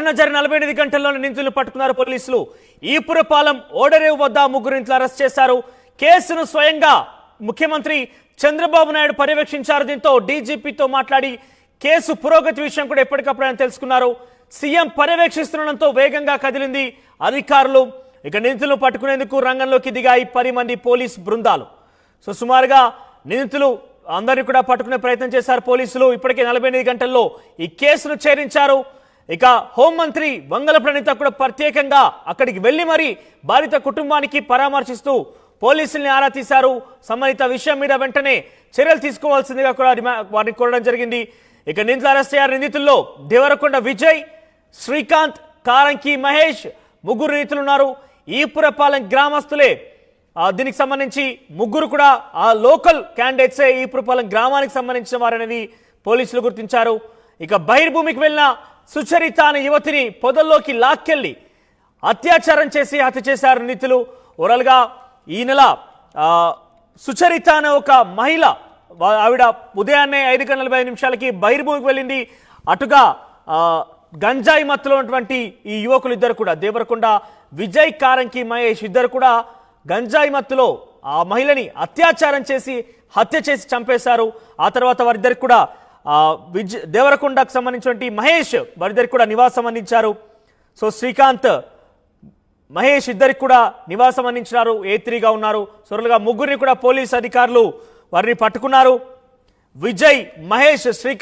ఘటన జరిగిన నలభై ఎనిమిది గంటల్లోనే నిందితులు పట్టుకున్నారు పోలీసులు. ఈపురపాలెం ఓడరేవు వద్ద ముగ్గురు నిందితులు అరెస్ట్ చేశారు. కేసును స్వయంగా ముఖ్యమంత్రి చంద్రబాబు నాయుడు పర్యవేక్షించారు. దీంతో డీజీపీతో మాట్లాడి కేసు పురోగతి విషయం కూడా ఎప్పటికప్పుడు ఆయన తెలుసుకున్నారు. సీఎం పర్యవేక్షిస్తుండడంతో వేగంగా కదిలింది అధికారులు. ఇక నిందితులు పట్టుకునేందుకు రంగంలోకి దిగాయి పది మంది పోలీస్ బృందాలు. సో సుమారుగా నిందితులు అందరినీ కూడా పట్టుకునే ప్రయత్నం చేశారు పోలీసులు. ఇప్పటికే నలభై ఎనిమిది గంటల్లో ఈ కేసును చేరించారు ఇక హోంమంత్రి వంగల ప్రణీత కూడా ప్రత్యేకంగా అక్కడికి వెళ్ళి మరి బాధిత కుటుంబానికి పరామర్శిస్తూ పోలీసుల్ని ఆరా తీశారు. సంబంధిత విషయం మీద వెంటనే చర్యలు తీసుకోవాల్సిందిగా కూడా వారిని కోరడం జరిగింది. ఇక నిందితులు అరెస్ట్ అయ్యారు. నిందితుల్లో దేవరకొండ విజయ్ శ్రీకాంత్ కారంకి మహేష్ ముగ్గురు నిందితులు ఉన్నారు. ఈపురపాలెం గ్రామస్తులే దీనికి సంబంధించి ముగ్గురు కూడా ఆ లోకల్ క్యాండిడేట్సే ఈపురపాలెం గ్రామానికి సంబంధించిన వారనేది పోలీసులు గుర్తించారు. ఇక బహిర్భూమికి వెళ్ళిన సుచరిత అనే యువతిని పొదల్లోకి లాక్కెళ్ళి అత్యాచారం చేసి హత్య చేశారు నితులు ఓరల్గా ఈ నెల సుచరిత అనే ఒక మహిళ ఆవిడ ఉదయాన్నే ఐదు గంటల నలభై నిమిషాలకి బహిర్భూమికి వెళ్ళింది. అటుగా గంజాయి మత్తులో ఉన్నటువంటి ఈ యువకులు ఇద్దరు కూడా దేవరకొండ విజయ్ కారంకి మహేష్ ఇద్దరు కూడా గంజాయి మత్తులో ఆ మహిళని అత్యాచారం చేసి హత్య చేసి చంపేశారు. ఆ తర్వాత వారిద్దరికి కూడా విజ్ దేవరకొండకు సంబంధించినటువంటి మహేష్ వారిద్దరికి కూడా నివాసం అందించారు. సో శ్రీకాంత్ మహేష్ ఇద్దరికి కూడా నివాసం అందించినారు. ఏ త్రీగా ఉన్నారు. సొరలుగా ముగ్గురిని కూడా పోలీస్ అధికారులు వారిని పట్టుకున్నారు. విజయ్ మహేష్ శ్రీకాంత్